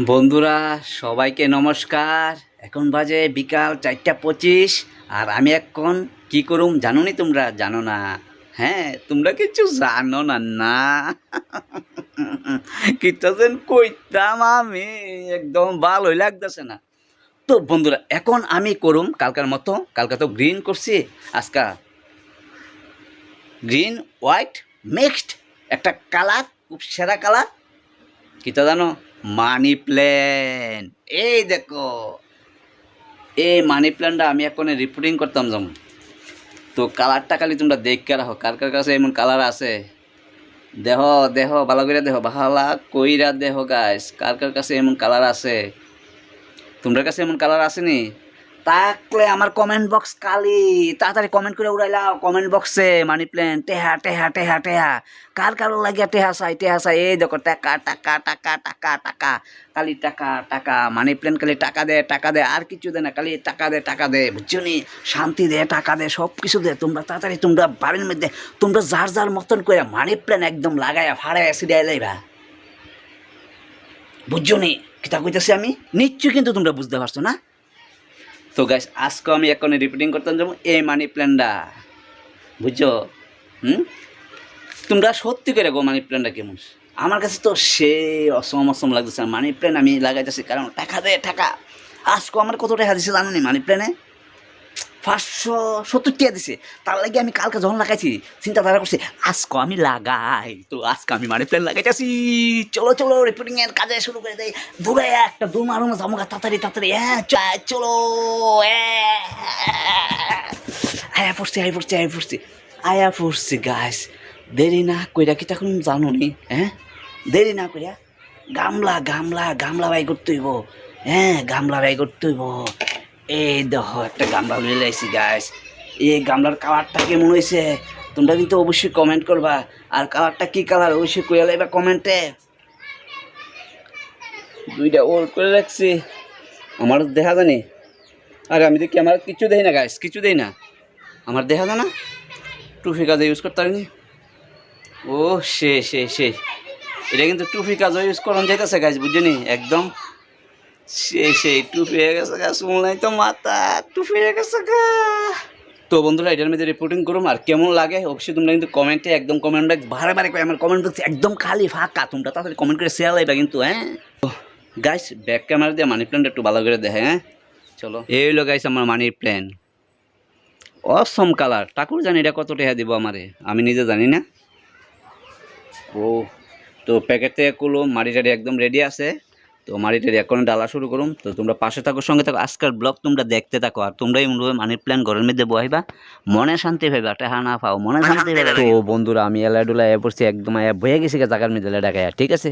বন্ধুরা, সবাইকে নমস্কার। এখন বাজে বিকাল চারটা পঁচিশ, আর আমি এখন কি করুম জানো নি তোমরা? জানো না। হ্যাঁ তোমরা কিছু জানো না না। কিতাছেন কইতাম আমি, একদম ভালোই লাগতেছে না। তো বন্ধুরা, এখন আমি করুম কালকার মতো, কালকা তো গ্রিন করছি, আজকা গ্রিন হোয়াইট মিক্সড একটা কালার খুব সেরা কালার কিতা জানো? Money plant. এই দেখো। এই মানি প্ল্যানটা আমি এখন রিপোর্টিং করতাম যেমন তো কালারটা খালি তোমরা দেখকে রাখো। কার কার কাছে এমন কালার আছে? দেহ দেহ ভালো করে দেহ ভালা কইরা দেহ গাইস কার কার কাছে এমন কালার আছে? তোমরা কাছে এমন কালার আসেনি? তাকলে আমার কমেন্ট বক্স কালি তাড়াতাড়ি কমেন্ট করে উড়াইলাও কমেন্ট বক্সে মানি প্ল্যান টেহা টেহা টেহা টেহা। কার কারও লাগিয়া টেহা চাই টেহা চাই? এই দেখো, টাকা টাকা টাকা টাকা টাকা। কালি টাকা টাকা। মানি প্ল্যান খালি টাকা দে টাকা দে, আর কিছু দে না কালি টাকা দে টাকা দে, বুঝছ নি? শান্তি দে, টাকা দে সব কিছু দে। তোমরা তাড়াতাড়ি, তোমরা বাড়ির মধ্যে, তোমরা যার যার মতন করে মানি প্ল্যান একদম লাগাইয়া, ফাড়াইয়া সিরিয়াই লাইবা। বুঝছ নি? কিতা কইতেছি আমি? নিশ্চয়ই কিন্তু তোমরা বুঝতে পারছ না? তো গাইস আজকে আমি এখন রিপিটিং করতাম যাব এ মানি প্ল্যানটা বুঝছ? হুম? তোমরা সত্যি করে গো মানি প্ল্যানটা কেমন? আমার কাছে তো সে অসম অসম লাগতেছে। মানি প্ল্যান আমি লাগাইতেছি, কারণ টাকা দে, টাকা। আজকে আমার কত টাকা দিছে জানো নি মানি প্ল্যানে পাঁচশো সত্তর টাকা দিছে। তার লাগে আমি কালকে যখন লাগাইছি, চিন্তাধারা করছি, আজকে আমি লাগাই তো, আজকে আমি মানি প্ল্যান লাগাইতেছি। চলো চলো রিপোর্টিং এর কাজে শুরু করে দেয় দূরে একটা দু মারুন জামুকা তাড়াতাড়ি তাড়াতাড়ি হ্যাঁ চলো আয়া পড়ছি আয়া পড়ছি আয়া পড়ছি আয়া পড়ছি গাছ দেরি না কইরা কি তখন জানো নি হ্যাঁ দেরি না কইরা গামলা গামলা গামলা বাই করতে হইব হ্যাঁ গামলা বাই করতে হইব। এই দেখ, একটা গামলা লয়ে লাইছি গাছ এই গামলার কালারটা কেমন হয়েছে? তোমরা কিন্তু অবশ্যই কমেন্ট করবা। আর কালারটা কি কালার অবশ্যই কইয়া লাইবা কমেন্টে দুইটা ওল করে রাখছি। আমার দেখা জানি আরে, আমি দেখি আমার কিছু দেই না গাছ কিছু দেই না। আমার দেখা যায় না? টুফি কাজে ইউজ করতে পারিনি। ও, সে সে সে। এটা কিন্তু টুফি কাজও ইউজ করান যাইতেছে গাছ বুঝলি একদম সে সেই টুপি হয়ে গেছে গা শুনলাই তো মাথা টুপি হয়ে গেছে গা। তো বন্ধুরা এটার মধ্যে রিপোর্টিং করুম আর কেমন লাগে? অবশ্যই তোমরা কিন্তু কমেন্টে একদম কমেন্ট ব্যাগ বারে বারে করে আমার কমেন্ট বক্স একদম খালি ফাঁকা তোমরা তাড়াতাড়ি কমেন্ট করে শেয়ার লাইবা কিন্তু হ্যাঁ? গাইস ব্যাক ক্যামেরা দিয়ে মানি প্ল্যানটা একটু ভালো করে দেখে হ্যাঁ? চলো। এই হলো গাইস আমার মানি প্ল্যান অসম কালার ঠাকুর জানি এটা কত টাকা দিব আমারে আমি নিজে জানি না। ও তো প্যাকেট থেকে কুলো মাড়ি টাড়ি একদম রেডি আছে। তো মাড়ি টাড়ি এখন ডালা শুরু করুম। তো তোমরা পাশে থাকো সঙ্গে থাকো। আজকের ব্লগ তোমরা দেখতে থাকো আর তোমরাই মনে মানির প্ল্যান ঘরের মধ্যে বহাইবা মনে শান্তি পাইবা টেহা না পাও মনে শান্তি তো বন্ধুরা আমি এলাডুলা এ পড়ছি একদম বয়ে গেছি গা জায়গার মধ্যে ডাকায়া ঠিক আছে?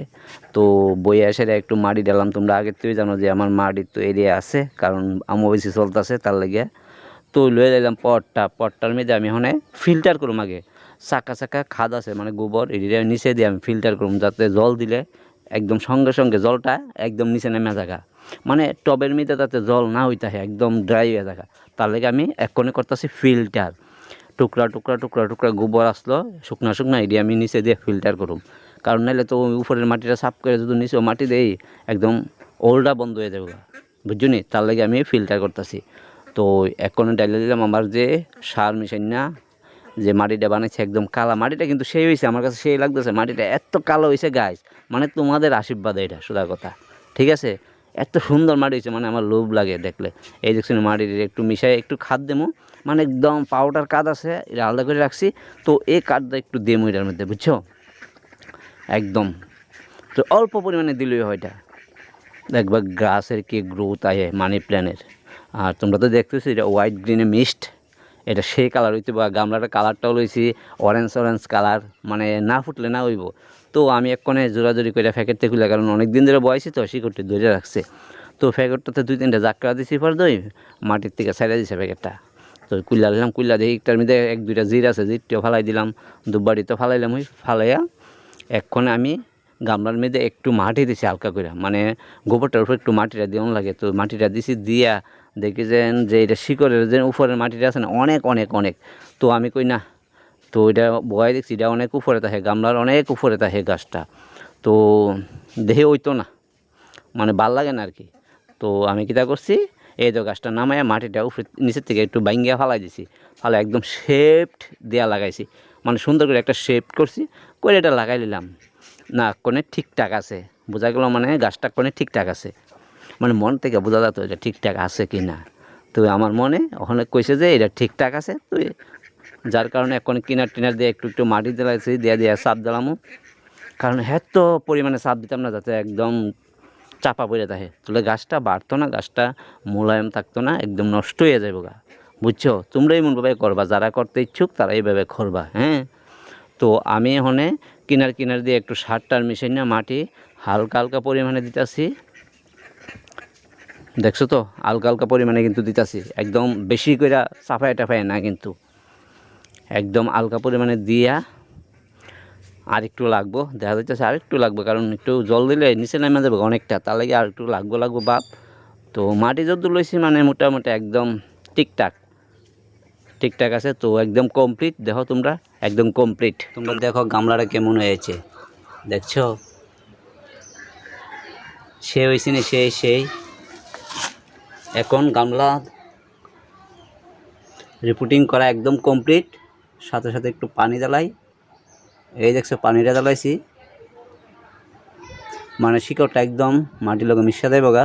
তো বইয়া এসে একটু মাড়ি ডালাম তোমরা আগের তুই জানো যে আমার মাড়ির তো এরিয়া আছে কারণ আমও বেশি চলতেছে তার লাগে। তো লয়ে দিলাম পটটা পটটার মধ্যে আমি ওখানে ফিল্টার করুম আগে। চাকা চাকা খাদ আছে মানে গোবর এটির নিচে দিয়ে আমি ফিল্টার করুম যাতে জল দিলে একদম সঙ্গে সঙ্গে জলটা একদম নিচে নেমে থাকা মানে টবের মধ্যে তাতে জল না হইতে একদম ড্রাই হয়ে থাকা তার লাগে আমি এক্ষণে করতেছি ফিল্টার টুকরা টুকরা টুকরা টুকরা গোবর আসলো, শুকনা শুকনা এটি আমি নিচে দিয়ে ফিল্টার করুম। কারণ নাহলে তো উপরের মাটিটা সাফ করে যদি নিচে মাটি দেই, একদম ওলটা বন্ধ হয়ে যাবে। বুঝছ নি তার লাগে আমি ফিল্টার করতেছি। তো এক্ষণে ডাইলে দিলাম আমার যে সার মিশাই না, যে মাটিটা বানাইছে একদম কালা। মাটিটা কিন্তু সেই হয়েছে আমার কাছে সেই লাগতেছে। মাটিটা এত কালো হয়েছে গাছ মানে তোমাদের আশীর্বাদ এটা, সোজা কথা। ঠিক আছে? এত সুন্দর মাটি হয়েছে মানে আমার লোভ লাগে দেখলে। এই দেখছেন মাটির একটু মিশাই একটু খাদ দেবো। মানে একদম পাউডার কাদ আছে, এটা আলাদা করে রাখছি। তো এই কাঠটা একটু দেবো এটার মধ্যে, বুঝছ? একদম। তো অল্প পরিমাণে দিলেই হয় এটা। দেখবা গ্রাসের কি গ্রোথ আয় মানি প্ল্যানের আর তোমরা তো দেখতেছি, এটা হোয়াইট গ্রিনে মিক্সড এটা সেই কালার হইতে বা গামলাটার কালারটাও লইছি অরেঞ্জ অরেঞ্জ কালার মানে না ফুটলে না হইব। তো আমি এক্ষণে জোরাজোরি করে প্যাকেটতে খুলে কারণ অনেক দিন ধরে বয়সী তো, শিকড়টি ধরে রাখছে। তো প্যাকেটটাতে দুই তিনটা জাক্কা দিছি পর দই, মাটির থেকে ছাইড়া দিছে প্যাকেটটা তো কুল্লা দিলাম কুল্লা দিয়ে একটার মধ্যে এক দুইটা জির আছে, জিরটিও ফালাই দিলাম দুবাড়িতে ফালাইলাম ওই ফালাইয়া এক্ষণে আমি গামলার মধ্যে একটু মাটি দিছি হালকা করে মানে গোবরটার উপর একটু মাটিটা দিও লাগে, তো মাটিটা দিছি দিয়া দেখি যে যে এটা শিকড়ের যে উপরের মাটিটা আছে না, অনেক অনেক অনেক। তো আমি কই না তো এটা বয় দেখছি, এটা অনেক উপরে থাকে গামলার অনেক উপরে থাকে গাছটা। তো দেহে হইতো না মানে ভালো লাগে না আর কি তো আমি কিতা করছি, এই তো গাছটা নামায় মাটিটা উপরে, নিচের থেকে একটু বাইঙ্গিয়া ফালাই দিছি। ফালে একদম শেপড দেয়া লাগাইছি। মানে সুন্দর করে একটা শেপ করছি, করে এটা লাগাই নিলাম না কোনে ঠিকঠাক আছে। বোঝা গেল মানে গাছটা কোনে ঠিকঠাক আছে। মানে মন থেকে বোঝা যেত এটা ঠিকঠাক আছে কি না তো আমার মনে ওখানে কইছে যে এটা ঠিকঠাক আছে, তো যার কারণে এখন কিনার টিনার দিয়ে একটু একটু মাটি দিলাইছি দিয়ে দিয়ে সাপ দিলামও কারণ এত পরিমাণে সাপ দিতাম না, যাতে একদম চাপা পড়ে থাকে। তাহলে গাছটা বাড়তো না, গাছটা মোলায়েম থাকতো না, একদম নষ্ট হয়ে যাবে গা। বুঝছ? তোমরা এমনভাবে করবা, যারা করতে ইচ্ছুক তারা এইভাবে করবা হ্যাঁ? তো আমি এখানে কিনার কিনার দিয়ে একটু সার টার মিশাই না, মাটি হালকা হালকা পরিমাণে দিতেছি। দেখছ তো? হালকা হালকা পরিমাণে কিন্তু দিতেছি। একদম বেশি করে চাপায় টাপায় না কিন্তু। একদম হালকা পরিমাণে দিয়া আর একটু লাগবো। দেখা যাচ্ছে আর একটু লাগবে, কারণ একটু জল দিলে নিচে নেমে যাবে অনেকটা, তার লাগে আর একটু লাগবো লাগবো বাপ। তো মাটি যত লইছি মানে মোটামুটি একদম ঠিকঠাক ঠিকঠাক আছে, তো একদম কমপ্লিট দেখো তোমরা, একদম কমপ্লিট তোমরা দেখো গামলাটা কেমন হয়েছে, দেখছ? সে হয়েছে না সেই সেই। এখন গামলা রিপোর্টিং করা একদম কমপ্লিট সাথে সাথে একটু পানি জ্বালাই। এই দেখছ, পানিটা জ্বালাইছি। মানে শিকড়টা একদম মাটির লগে মিশা দেয় বগা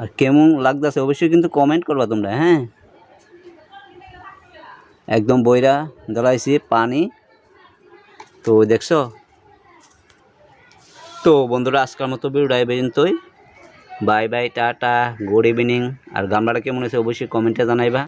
আর কেমন লাগতেছে অবশ্যই কিন্তু কমেন্ট করবা তোমরা হ্যাঁ? একদম বইরা জ্বালাইছি পানি। তো দেখছ? তো বন্ধুরা, আজকের মতো ভিডিওটা এই পর্যন্তই। বাই বাই, টাটা, গুড ইভিনিং। আর গামলাটা কেমন হয়েছে অবশ্যই কমেন্টে জানাইবা।